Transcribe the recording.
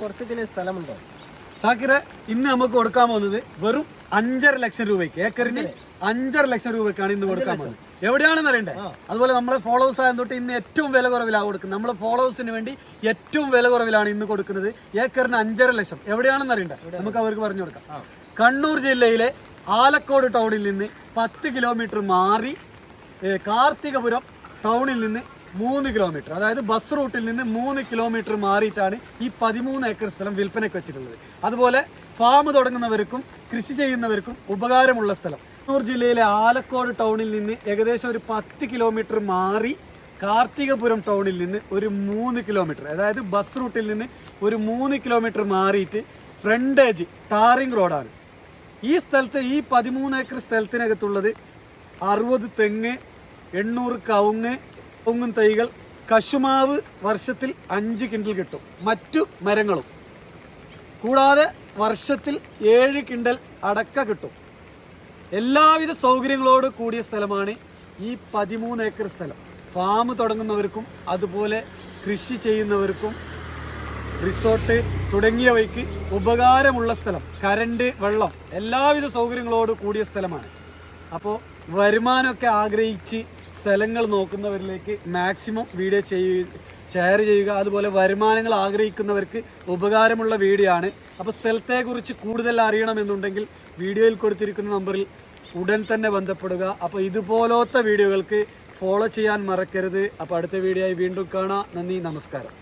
കുറച്ചതിന് സ്ഥലമുണ്ടോ? ഷാക്കിറെ ഇന്ന് നമുക്ക് കൊടുക്കാൻ പോകുന്നത് വെറും അഞ്ചര ലക്ഷം രൂപയ്ക്ക് ഏക്കറിന് അഞ്ചര? ലക്ഷം രൂപയ്ക്കാണ് ഇന്ന് കൊടുക്കാൻ പോകുന്നത്. എവിടെയാണെന്ന് അറിയണ്ടേ? അതുപോലെ നമ്മളെ ഫോളോവേഴ്സ് ആയത് തൊട്ട് ഇന്ന് ഏറ്റവും വില കുറവിലാണ് കൊടുക്കുന്നത്. നമ്മുടെ ഫോളോവേഴ്സിന് വേണ്ടി ഏറ്റവും വില കുറവിലാണ് ഇന്ന് കൊടുക്കുന്നത്. ഏക്കറിന് അഞ്ചര ലക്ഷം. എവിടെയാണെന്ന് അറിയണ്ടേ? നമുക്ക് അവർക്ക് പറഞ്ഞു കൊടുക്കാം. കണ്ണൂർ ജില്ലയിലെ ആലക്കോട് ടൗണിൽ നിന്ന് പത്ത് കിലോമീറ്റർ മാറി കാർത്തികപുരം ടൗണിൽ നിന്ന് മൂന്ന് കിലോമീറ്റർ അതായത് ബസ് റൂട്ടിൽ നിന്ന് മൂന്ന് കിലോമീറ്റർ മാറിയിട്ടാണ് ഈ പതിമൂന്ന് ഏക്കർ സ്ഥലം വിൽപ്പനയ്ക്ക് വെച്ചിട്ടുള്ളത്. അതുപോലെ ഫാം തുടങ്ങുന്നവർക്കും കൃഷി ചെയ്യുന്നവർക്കും ഉപകാരമുള്ള സ്ഥലം. കണ്ണൂർ ജില്ലയിലെ ആലക്കോട് ടൗണിൽ നിന്ന് ഏകദേശം ഒരു പത്ത് കിലോമീറ്റർ മാറി കാർത്തികപുരം ടൗണിൽ നിന്ന് ഒരു മൂന്ന് കിലോമീറ്റർ അതായത് ബസ് റൂട്ടിൽ നിന്ന് ഒരു മൂന്ന് കിലോമീറ്റർ മാറിയിട്ട് ഫ്രണ്ടേജ് ടാറിംഗ് റോഡാണ് ഈ സ്ഥലത്ത് ഈ പതിമൂന്ന് ഏക്കർ സ്ഥലത്തിനകത്തുള്ളത് അറുപത് തെങ്ങ് എണ്ണൂറ് കവുങ്ങ് കവുങ്ങും തൈകൾ കശുമാവ് വർഷത്തിൽ അഞ്ച് കിൻഡൽ കിട്ടും. മറ്റു മരങ്ങളും. കൂടാതെ വർഷത്തിൽ ഏഴ് കിൻഡൽ അടക്ക കിട്ടും. എല്ലാവിധ സൗകര്യങ്ങളോട് കൂടിയ സ്ഥലമാണ് ഈ പതിമൂന്ന് ഏക്കർ സ്ഥലം. ഫാം തുടങ്ങുന്നവർക്കും അതുപോലെ കൃഷി ചെയ്യുന്നവർക്കും റിസോർട്ട് തുടങ്ങിയവയ്ക്ക് ഉപകാരമുള്ള സ്ഥലം. കരണ്ട് വെള്ളം എല്ലാവിധ സൗകര്യങ്ങളോട് കൂടിയ സ്ഥലമാണ്. അപ്പോൾ വരുമാനമൊക്കെ ആഗ്രഹിച്ച് സ്ഥലങ്ങൾ നോക്കുന്നവരിലേക്ക് മാക്സിമം വീഡിയോ ചെയ്യുക ഷെയർ ചെയ്യുക. അതുപോലെ വരുമാനങ്ങൾ ആഗ്രഹിക്കുന്നവർക്ക് ഉപകാരമുള്ള വീഡിയോ ആണ്. അപ്പോൾ സ്ഥലത്തെക്കുറിച്ച് കൂടുതൽ അറിയണമെന്നുണ്ടെങ്കിൽ വീഡിയോയിൽ കൊടുത്തിരിക്കുന്ന നമ്പറിൽ ഉടൻ തന്നെ ബന്ധപ്പെടുക. അപ്പോൾ ഇതുപോലത്തെ വീഡിയോകൾക്ക് ഫോളോ ചെയ്യാൻ മറക്കരുത്. അപ്പോൾ അടുത്ത വീഡിയോ ആയി വീണ്ടും കാണാം. നന്ദി നമസ്കാരം.